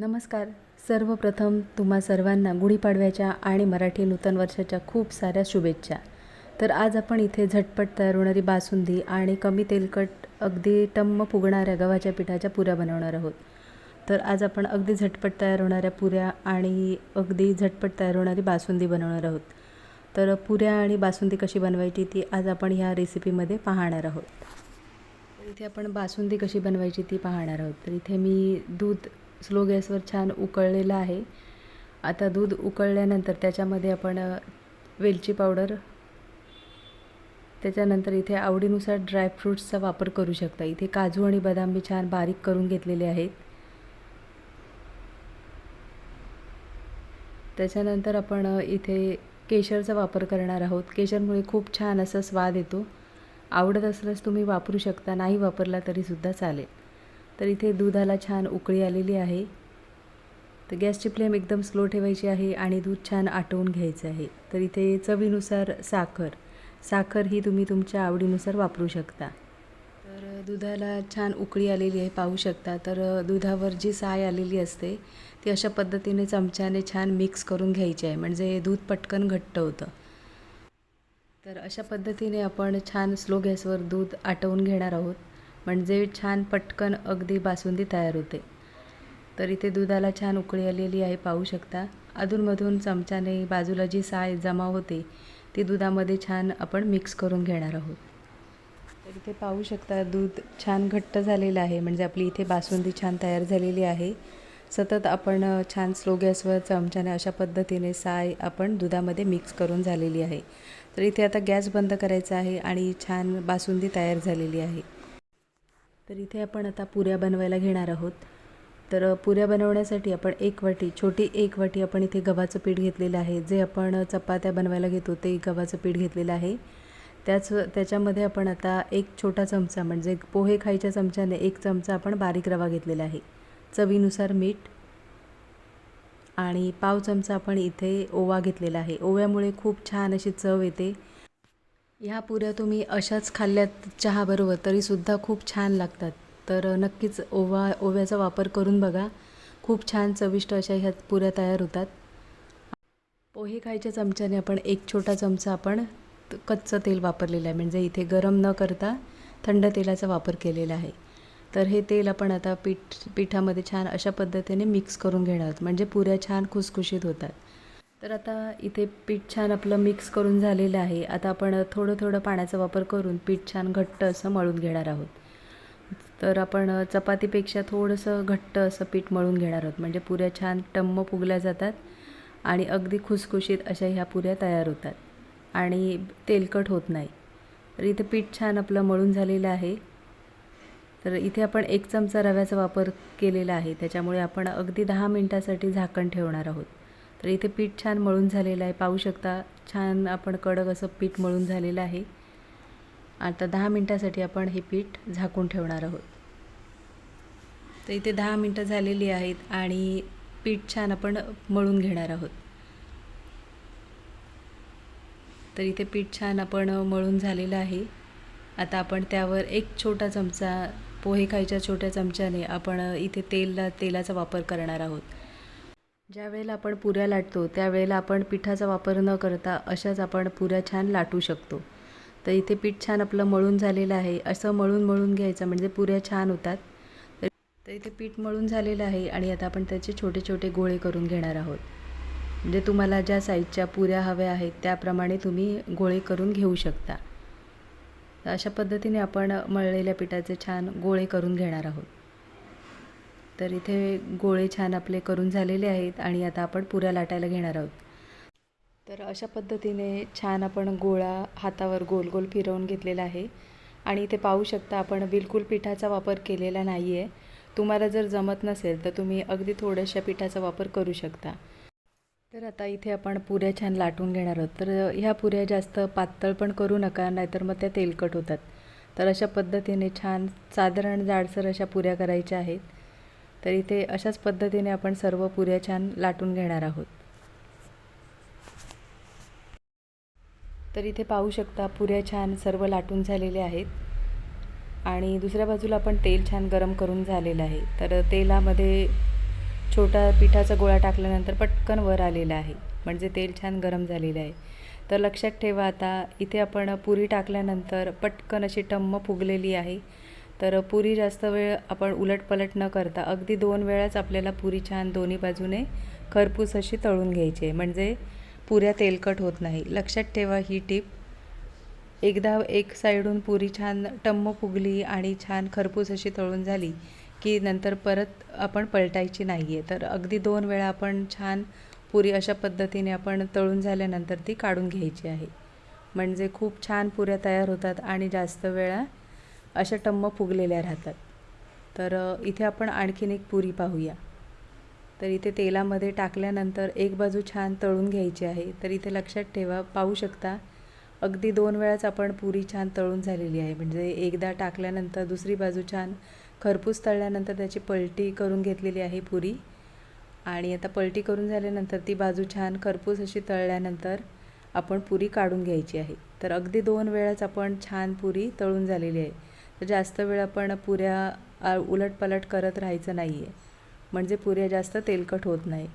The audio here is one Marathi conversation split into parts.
नमस्कार. सर्वप्रथम तुम्हा सर्वांना गुढीपाडव्याच्या आणि मराठी नूतन वर्षाच्या खूप साऱ्या शुभेच्छा. तर आज आपण इथे झटपट तयार होणारी बासुंदी आणि कमी तेलकट अगदी टम्म फुगणाऱ्या गव्हाच्या पिठाच्या पुऱ्या बनवणार आहोत. तर आज आपण अगदी झटपट तयार होणाऱ्या पुऱ्या आणि अगदी झटपट तयार होणारी बासुंदी बनवणार आहोत. तर पुऱ्या आणि बासुंदी कशी बनवायची ती आज आपण ह्या रेसिपीमध्ये पाहणार आहोत. इथे आपण बासुंदी कशी बनवायची ती पाहणार आहोत. तर इथे मी दूध स्लो गॅसवर छान उकळलेलं आहे. आता दूध उकळल्यानंतर त्याच्यामध्ये आपण वेलची पावडर त्याच्यानंतर इथे आवडीनुसार ड्रायफ्रूट्सचा वापर करू शकता. इथे काजू आणि बदाम मी छान बारीक करून घेतलेले आहेत. त्याच्यानंतर आपण इथे केशरचा वापर करणार आहोत. केशरमुळे खूप छान असा स्वाद येतो. आवडत असल्यास तुम्ही वापरू शकता नाही वापरला तरीसुद्धा चालेल. तर इथे दुधाला छान उकळी आलेली आहे. तर गॅसची फ्लेम एकदम स्लो ठेवायची आहे आणि दूध छान आटवून घ्यायचं आहे. तर इथे चवीनुसार साखर. साखर ही तुम्ही तुमच्या आवडीनुसार वापरू शकता. तर दुधाला छान उकळी आलेली आहे पाहू शकता. तर दुधावर जी साय आलेली असते ती अशा पद्धतीने चमच्याने छान मिक्स करून घ्यायची आहे. म्हणजे दूध पटकन घट्ट होतं. तर अशा पद्धतीने आपण छान स्लो गॅसवर दूध आटवून घेणार आहोत. म्हणजे छान पटकन अगदी बासुंदी तयार होते. तर इथे दुधाला छान उकळी आलेली आहे पाहू शकता. अधूनमधून चमच्याने बाजूला जी साय जमा होते ती दुधामध्ये छान आपण मिक्स करून घेणार आहोत. तर इथे पाहू शकता दूध छान घट्ट झालेलं आहे. म्हणजे आपली इथे बासुंदी छान तयार झालेली आहे. सतत आपण छान स्लो गॅसवर चमच्याने अशा पद्धतीने साय आपण दुधामध्ये मिक्स करून झालेली आहे. तर इथे आता गॅस बंद करायचा आहे आणि छान बासुंदी तयार झालेली आहे. तर इथे आपण आता पुऱ्या बनवायला घेणार आहोत. तर पुऱ्या बनवण्यासाठी आपण एक वाटी छोटी एक वाटी आपण इथे गव्हाचं पीठ घेतलेलं आहे. जे आपण चपात्या बनवायला घेतो ते गव्हाचं पीठ घेतलेलं आहे. त्याच त्याच्यामध्ये आपण आता एक छोटा चमचा म्हणजे पोहे खायच्या चमच्याने एक चमचा आपण बारीक रवा घेतलेला आहे. चवीनुसार मीठ आणि पाव चमचा आपण इथे ओवा घेतलेला आहे. ओव्यामुळे खूप छान अशी चव येते. ह्या पुऱ्या तुम्ही अशाच खाल्ल्यात चहाबरोबर तरीसुद्धा खूप छान लागतात. तर नक्कीच ओवा ओव्याचा वापर करून बघा. खूप छान चविष्ट अशा ह्या पुऱ्या तयार होतात. पोहे खायच्या चमच्याने आपण एक छोटा चमचा आपण कच्चं तेल वापरलेलं आहे. म्हणजे इथे गरम न करता थंड तेलाचा वापर केलेला आहे. तर हे तेल आपण आता पीठ पिठामध्ये छान अशा पद्धतीने मिक्स करून घेणार आहोत. म्हणजे पुऱ्या छान खुसखुशीत होतात. तर आता इथे पीठ छान आपलं मिक्स करून झालेलं आहे. आता आपण थोडं थोडं पाण्याचा वापर करून पीठ छान घट्ट असं मळून घेणार आहोत. तर आपण चपातीपेक्षा थोडंसं घट्ट असं पीठ मळून घेणार आहोत. म्हणजे पुऱ्या छान टम्म फुगल्या जातात आणि अगदी खुसखुशीत अशा ह्या पुऱ्या तयार होतात आणि तेलकट होत नाही. तर इथे पीठ छान आपलं मळून झालेलं आहे. तर इथे आपण एक चमचा रव्याचा वापर केलेला आहे. त्याच्यामुळे आपण अगदी दहा मिनटासाठी झाकण ठेवणार आहोत. तर इथे पीठ छान मळून झालेलं आहे. पाहू शकता छान आपण कडक असं पीठ मळून झालेलं आहे. आता दहा मिनटासाठी आपण हे पीठ झाकून ठेवणार आहोत. तर इथे दहा मिनटं झालेली आहेत आणि पीठ छान आपण मळून घेणार आहोत. तर इथे पीठ छान आपण मळून झालेलं आहे. आता आपण त्यावर एक छोटा चमचा पोहे खायच्या छोट्या चमच्याने आपण इथे तेलला तेलाचा वापर करणार आहोत. ज्या वेळेला आपण पुऱ्या लाटतो त्यावेळेला आपण पिठाचा वापर न करता अशाच आपण पुऱ्या छान लाटू शकतो. तर इथे पीठ छान आपलं मळून झालेलं आहे. असं मळून मळून घ्यायचं म्हणजे पुऱ्या छान होतात. तर इथे पीठ मळून झालेलं आहे आणि आता आपण त्याचे छोटे छोटे गोळे करून घेणार आहोत. म्हणजे तुम्हाला ज्या साईजच्या पुऱ्या हव्या आहेत त्याप्रमाणे तुम्ही गोळे करून घेऊ शकता. अशा पद्धतीने आपण मळलेल्या पिठाचे छान गोळे करून घेणार आहोत. तर इथे गोळे छान आपले करून झालेले आहेत आणि आता आपण पुऱ्या लाटायला घेणार आहोत. तर अशा पद्धतीने छान आपण गोळा हातावर गोल गोल फिरवून घेतलेला आहे. आणि इथे पाहू शकता आपण बिलकुल पिठाचा वापर केलेला नाही आहे तुम्हाला जर जमत नसेल तर तुम्ही अगदी थोड्याशा पिठाचा वापर करू शकता. तर आता इथे आपण पुऱ्या छान लाटून घेणार आहोत. तर ह्या पुऱ्या जास्त पातळ पण करू नका नाहीतर मग त्या तेलकट होतात. तर अशा पद्धतीने छान साधारण जाडसर अशा पुऱ्या करायच्या आहेत. तर इथे अशाच पद्धतीने आपण सर्व पुऱ्या छान लाटून घेणार आहोत. तर इथे पाहू शकता पुऱ्या छान सर्व लाटून झालेल्या आहेत. आणि दुसऱ्या बाजूला आपण तेल छान गरम करून झालेलं आहे. तर तेलामध्ये छोटा पिठाचा गोळा टाकल्यानंतर पटकन वर आलेला आहे. म्हणजे तेल छान गरम झालेलं आहे. तर लक्षात ठेवा आता इथे आपण पुरी टाकल्यानंतर पटकन अशी टम्म फुगलेली आहे. तर पुरी जास्त वेळ आपण उलटपलट न करता अगदी दोन वेळाच आपल्याला पुरी छान दोन्ही बाजूने खरपूस अशी तळून घ्यायची आहे. म्हणजे पुऱ्या तेलकट होत नाही. लक्षात ठेवा ही टीप. एकदा एक साईडून पुरी छान टम्म फुगली आणि छान खरपूस अशी तळून झाली की नंतर परत आपण पलटायची नाही आहे तर अगदी दोन वेळा आपण छान पुरी अशा पद्धतीने आपण तळून झाल्यानंतर ती काढून घ्यायची आहे. म्हणजे खूप छान पुऱ्या तयार होतात आणि जास्त वेळा अशा टम्म फुगलेल्या राहतात. तर इथे आपण आणखीन एक पुरी पाहूया. तर इथे तेलामध्ये टाकल्यानंतर एक बाजू छान तळून घ्यायची आहे. तर इथे लक्षात ठेवा पाहू शकता अगदी दोन वेळाच आपण पुरी छान तळून झालेली आहे. म्हणजे एकदा टाकल्यानंतर दुसरी बाजू छान खरपूस तळल्यानंतर त्याची पलटी करून घेतलेली आहे पुरी. आणि आता पलटी करून झाल्यानंतर ती बाजू छान खरपूस अशी तळल्यानंतर आपण पुरी काढून घ्यायची आहे. तर अगदी दोन वेळाच आपण छान पुरी तळून झालेली आहे. जास्त वेळ आपण पुऱ्या उलटपलट करत राहायचं नाही आहे म्हणजे पुऱ्या जास्त तेलकट होत नाही.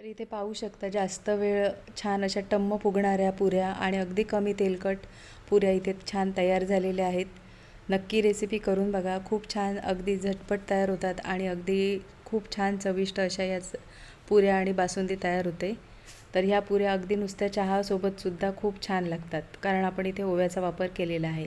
तर इथे पाहू शकता जास्त वेळ छान अशा टम्म फुगणाऱ्या पुऱ्या आणि अगदी कमी तेलकट पुऱ्या इथे छान तयार झालेल्या आहेत. नक्की रेसिपी करून बघा. खूप छान अगदी झटपट तयार होतात आणि अगदी खूप छान चविष्ट अशा याच पुऱ्या आणि बासुंदी तयार होते. तर ह्या पुऱ्या अगदी नुसत्या चहासोबतसुद्धा खूप छान लागतात. कारण आपण इथे ओव्याचा वापर केलेला आहे.